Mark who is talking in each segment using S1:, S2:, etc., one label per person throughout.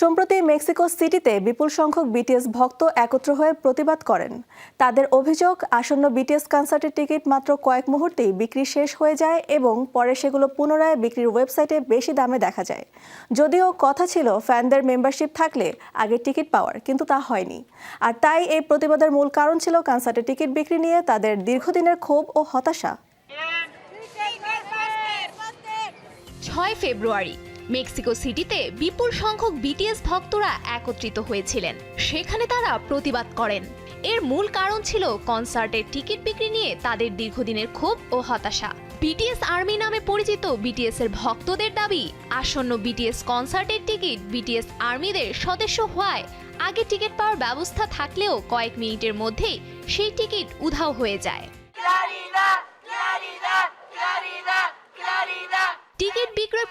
S1: সম্প্রতি মেক্সিকো সিটিতে বিপুল সংখ্যক বিটিএস ভক্ত একত্র হয়ে প্রতিবাদ করেন। তাদের অভিযোগ, আসন্ন বিটিএস কনসার্টের টিকিট মাত্র কয়েক মুহূর্তেই বিক্রি শেষ হয়ে যায় এবং পরে সেগুলো পুনরায় বিক্রির ওয়েবসাইটে বেশি দামে দেখা যায়। যদিও কথা ছিল, ফ্যানদের মেম্বারশিপ থাকলে আগে টিকিট পাওয়ার, কিন্তু তা হয়নি। আর তাই এই প্রতিবাদের মূল কারণ ছিল কনসার্টের টিকিট বিক্রি নিয়ে তাদের দীর্ঘদিনের ক্ষোভ ও হতাশা।
S2: ছয় ফেব্রুয়ারি মেক্সিকো সিটিতে বিপুল সংখ্যক বিটিএস ভক্তরা একত্রিত হয়েছিলেন সেখানে তারা প্রতিবাদ করেন এর মূল কারণ ছিল কনসার্টের টিকিট বিক্রি নিয়ে তাদের দীর্ঘদিনের ক্ষোভ ও হতাশা বিটিএস আর্মি নামে পরিচিত বিটিএস এর ভক্তদের দাবি আসন্ন বিটিএস কনসার্টের টিকিট বিটিএস আর্মিদের সদস্য হওয়ায় আগে টিকিট পাওয়ার ব্যবস্থা থাকলেও কয়েক মিনিটের মধ্যেই সেই টিকিট উধাও হয়ে যায়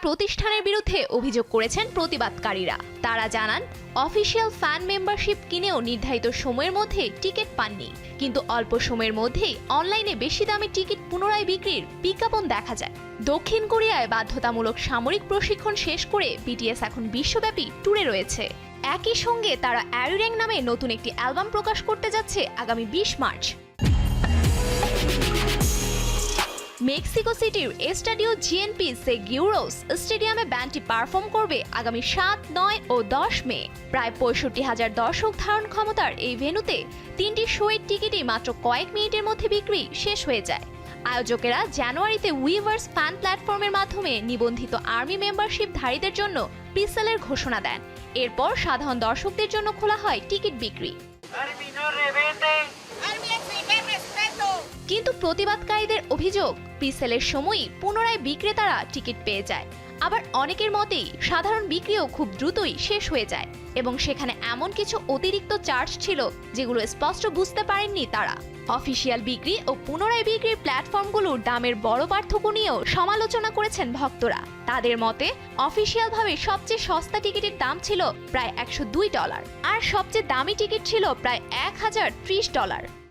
S2: প্রতিষ্ঠানের বিরুদ্ধে অভিযোগ করেছেন প্রতিবাদকারীরা। তারা জানান, অফিসিয়াল ফ্যান মেম্বারশিপ কিনেও নির্ধারিত সময়ের মধ্যে টিকিট পাননি। কিন্তু অল্প সময়ের মধ্যেই অনলাইনে বেশি দামে টিকিট পুনরায় বিক্রির বিজ্ঞাপন দেখা যায়। দক্ষিণ কোরিয়ায় বাধ্যতামূলক সামরিক প্রশিক্ষণ শেষ করে বিটিএস এখন বিশ্বব্যাপী ট্যুরে রয়েছে। একই সঙ্গে তারা অ্যারিরেং নামে নতুন একটি অ্যালবাম প্রকাশ করতে যাচ্ছে আগামী বিশ মার্চ। মেক্সিকো সিটির এস্টাডিও জিএনপি সেগিউরোস স্টেডিয়ামে ব্যান্ডটি পারফর্ম করবে আগামী সাত, নয় ও দশ মে। প্রায় পঁয়ষট্টি হাজার দর্শক ধারণ ক্ষমতার এই ভেন্যুতে তিনটি শোয়ের টিকিটই মাত্র কয়েক মিনিটের মধ্যে বিক্রি শেষ হয়ে যায়। আয়োজকেরা জানুয়ারিতে উইভার্স ফ্যান প্ল্যাটফর্মের মাধ্যমে নিবন্ধিত আর্মি মেম্বারশিপ ধারীদের জন্য প্রিসেলের ঘোষণা দেন। এরপর সাধারণ দর্শকদের জন্য খোলা হয় টিকিট বিক্রি। কিন্তু প্রতিবাদকারীদের অভিযোগ প্রিসেলের সময়ই পুনরায় বিক্রেতারা টিকিট পেয়ে যায়। আবার অনেকের মতেই সাধারণ বিক্রিও খুব দ্রুতই শেষ হয়ে যায় এবং সেখানে এমন কিছু অতিরিক্ত চার্জ ছিল যেগুলো স্পষ্ট বুঝতে পারেননি তারা। অফিসিয়াল বিক্রি ও পুনরায় বিক্রির প্ল্যাটফর্মগুলোর দামের বড় পার্থক্য নিয়েও সমালোচনা করেছেন ভক্তরা। তাদের মতে, অফিসিয়ালভাবে সবচেয়ে সস্তা টিকিটের দাম ছিল প্রায় একশো দুই ডলার, আর সবচেয়ে দামি টিকিট ছিল প্রায় এক হাজার ত্রিশ ডলার।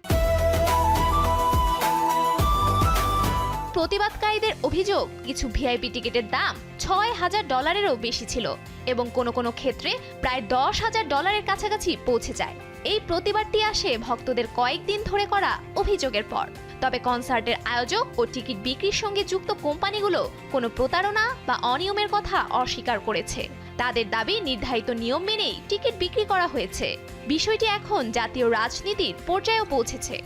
S2: প্রতিবাদকারীদের অভিযোগ, কিছু ভিআইপি টিকিটের দাম ছয় হাজার ডলারেরও বেশি ছিল এবং কোনো কোনো ক্ষেত্রে প্রায় দশ হাজার ডলারের কাছাকাছি পৌঁছে যায়। এই প্রতিবাদটি আসে ভক্তদের কয়েকদিন ধরে করা অভিযোগের পর। তবে কনসার্টের আয়োজক ও টিকিট বিক্রির সঙ্গে যুক্ত কোম্পানিগুলো কোনো প্রতারণা বা অনিয়মের কথা অস্বীকার করেছে। তাদের দাবি নির্ধারিত নিয়ম মেনেই টিকিট বিক্রি করা হয়েছে। বিষয়টি এখন জাতীয় রাজনীতির পর্যায়েও পৌঁছেছে।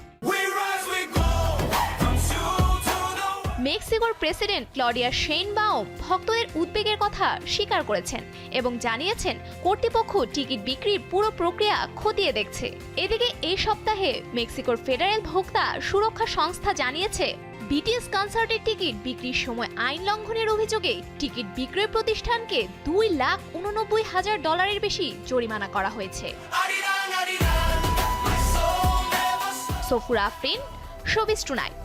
S2: মেক্সিকোর প্রেসিডেন্ট ক্লডিয়া শেইনবাউম ভক্তদের উদ্বেগের কথা স্বীকার করেছেন এবং জানিয়েছেন, কর্তৃপক্ষ টিকিট বিক্রির পুরো প্রক্রিয়া খতিয়ে দেখছে। এদিকে এই সপ্তাহে মেক্সিকোর ফেডারেল ভোক্তা সুরক্ষা সংস্থা জানিয়েছে বিটিএস কনসার্টের টিকিট বিক্রির সময় আইন লঙ্ঘনের অভিযোগে টিকিট বিক্রয় প্রতিষ্ঠানকে দুই লাখ উননব্বই হাজার ডলারের বেশি জরিমানা করা হয়েছে। Safura Afrin showbiz tonight